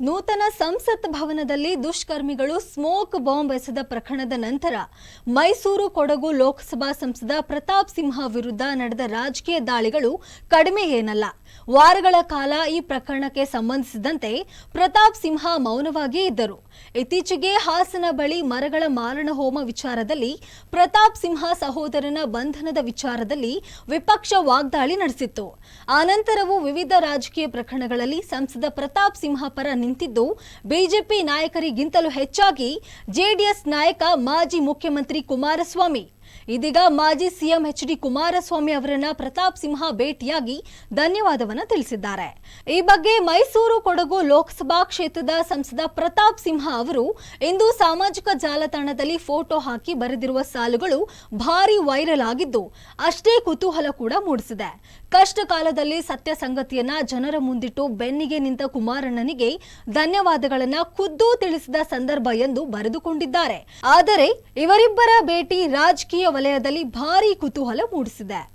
ನೂತನ ಸಂಸತ್ ಭವನದಲ್ಲಿ ದುಷ್ಕರ್ಮಿಗಳು ಸ್ಮೋಕ್ ಬಾಂಬ್ ಎಸೆದ ಪ್ರಕರಣದ ನಂತರ ಮೈಸೂರು ಕೊಡಗು ಲೋಕಸಭಾ ಸಂಸದ ಪ್ರತಾಪ್ ಸಿಂಹ ವಿರುದ್ಧ ನಡೆದ ರಾಜಕೀಯ ದಾಳಿಗಳು ಕಡಿಮೆ ಏನಲ್ಲ. ವಾರಗಳ ಕಾಲ ಈ ಪ್ರಕರಣಕ್ಕೆ ಸಂಬಂಧಿಸಿದಂತೆ ಪ್ರತಾಪ್ ಸಿಂಹ ಮೌನವಾಗಿಯೇ ಇದ್ದರು. ಇತ್ತೀಚೆಗೆ ಹಾಸನ ಬಳಿ ಮರಗಳ ಮಾರಣ ಹೋಮ ವಿಚಾರದಲ್ಲಿ ಪ್ರತಾಪ್ ಸಿಂಹ ಸಹೋದರನ ಬಂಧನದ ವಿಚಾರದಲ್ಲಿ ವಿಪಕ್ಷ ವಾಗ್ದಾಳಿ ನಡೆಸಿತ್ತು. ಆನಂತರವೂ ವಿವಿಧ ರಾಜಕೀಯ ಪ್ರಕರಣಗಳಲ್ಲಿ ಸಂಸದ ಪ್ರತಾಪ್ ಸಿಂಹ ಪರ ನಿಂತಿದ್ದು ಬಿಜೆಪಿ ನಾಯಕರಿಗಿಂತಲೂ ಹೆಚ್ಚಾಗಿ ಜೆಡಿಎಸ್ ನಾಯಕ ಮಾಜಿ ಮುಖ್ಯಮಂತ್ರಿ ಕುಮಾರಸ್ವಾಮಿ. ಇದೀಗ ಮಾಜಿ ಸಿಎಂ ಎಚ್ ಡಿ ಕುಮಾರಸ್ವಾಮಿ ಅವರನ್ನ ಪ್ರತಾಪ್ ಸಿಂಹ ಭೇಟಿಯಾಗಿ ಧನ್ಯವಾದವನ್ನ ತಿಳಿಸಿದ್ದಾರೆ. ಈ ಬಗ್ಗೆ ಮೈಸೂರು ಕೊಡಗು ಲೋಕಸಭಾ ಕ್ಷೇತ್ರದ ಸಂಸದ ಪ್ರತಾಪ್ ಸಿಂಹ ಅವರು ಇಂದು ಸಾಮಾಜಿಕ ಜಾಲತಾಣದಲ್ಲಿ ಫೋಟೋ ಹಾಕಿ ಬರೆದಿರುವ ಸಾಲುಗಳು ಭಾರಿ ವೈರಲ್ ಆಗಿದ್ದು, ಅಷ್ಟೇ ಕುತೂಹಲ ಕೂಡ ಮೂಡಿಸಿದೆ. ಕಷ್ಟ ಕಾಲದಲ್ಲಿ ಸತ್ಯ ಸಂಗತಿಯನ್ನ ಜನರ ಮುಂದಿಟ್ಟು ಬೆನ್ನಿಗೆ ನಿಂತ ಕುಮಾರಣ್ಣನಿಗೆ ಧನ್ಯವಾದಗಳನ್ನ ಖುದ್ದು ತಿಳಿಸಿದ ಸಂದರ್ಭ ಎಂದು ಬರೆದುಕೊಂಡಿದ್ದಾರೆ. ಆದರೆ ಇವರಿಬ್ಬರ ಭೇಟಿ ವಲಯದಲ್ಲಿ ಭಾರೀ ಕುತೂಹಲ ಮೂಡಿಸಿದೆ.